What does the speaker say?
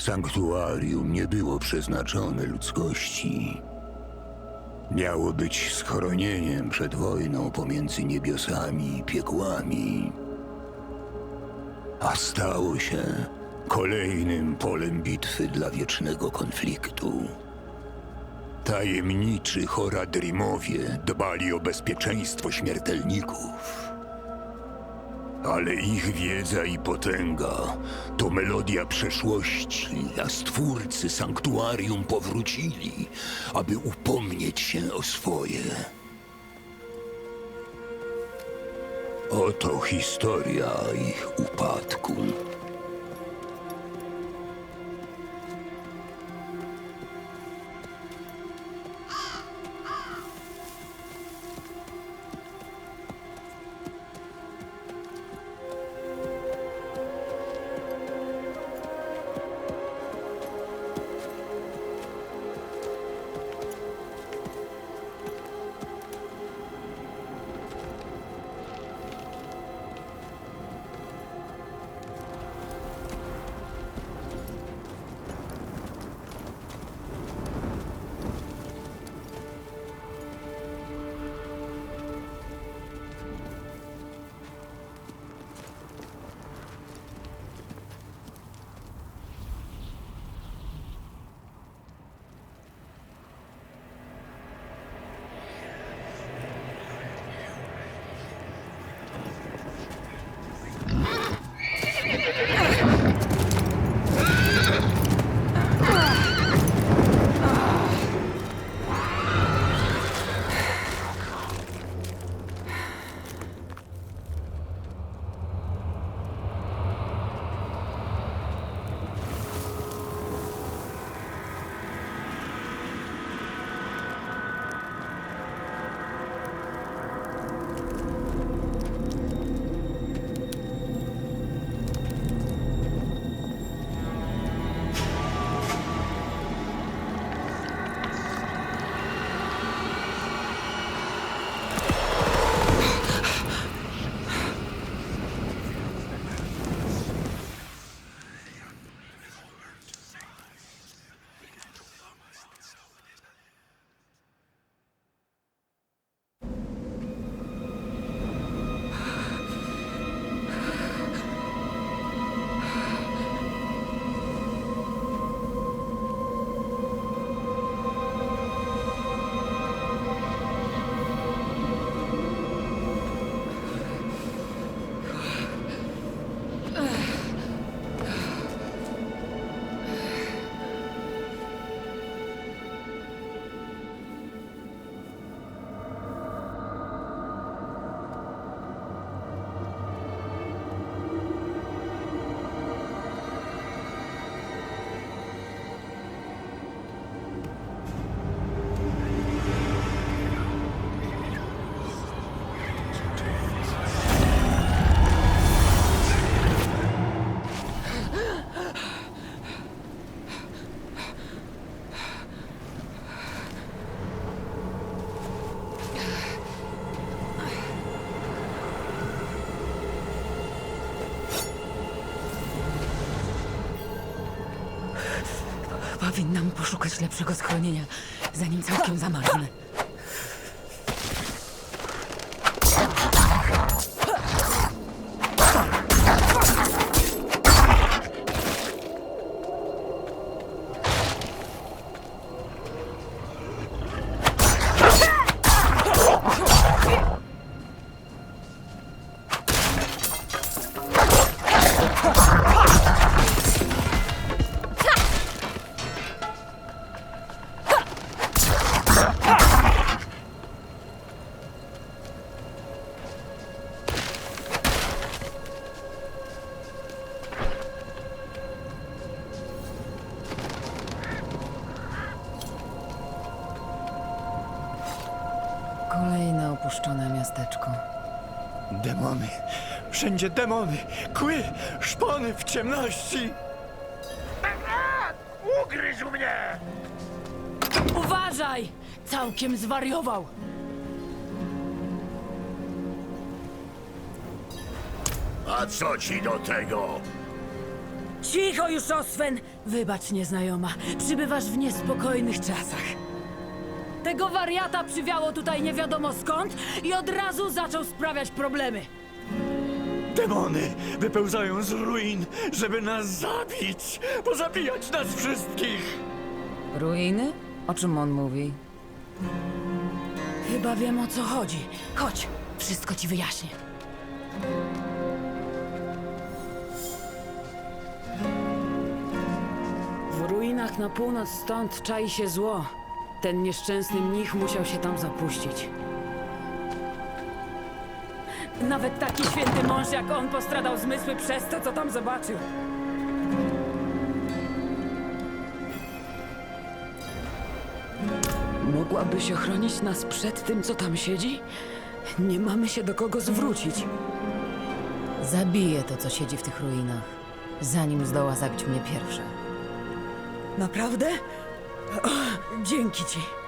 Sanktuarium nie było przeznaczone ludzkości. Miało być schronieniem przed wojną pomiędzy niebiosami i piekłami. A stało się kolejnym polem bitwy dla wiecznego konfliktu. Tajemniczy Horadrimowie dbali o bezpieczeństwo śmiertelników. Ale ich wiedza i potęga to melodia przeszłości, a stwórcy sanktuarium powrócili, aby upomnieć się o swoje. Oto historia ich upadku. Powinnam poszukać lepszego schronienia, zanim całkiem zamarznę. Kolejne opuszczone miasteczko. Demony. Wszędzie demony. Kły, szpony w ciemności. Ugryzł mnie! Uważaj! Całkiem zwariował! A co ci do tego? Cicho już, Oswen! Wybacz, nieznajoma. Przybywasz w niespokojnych czasach. Tego wariata przywiało tutaj nie wiadomo skąd i od razu zaczął sprawiać problemy. Demony wypełzają z ruin, żeby nas zabić, pozabijać nas wszystkich. Ruiny? O czym on mówi? Chyba wiem o co chodzi. Chodź, wszystko ci wyjaśnię. W ruinach na północ stąd czai się zło. Ten nieszczęsny mnich musiał się tam zapuścić. Nawet taki święty mąż jak on postradał zmysły przez to, co tam zobaczył. Mogłabyś ochronić nas przed tym, co tam siedzi? Nie mamy się do kogo zwrócić. Zabiję to, co siedzi w tych ruinach, zanim zdoła zabić mnie pierwsze. Naprawdę? O, dzięki ci.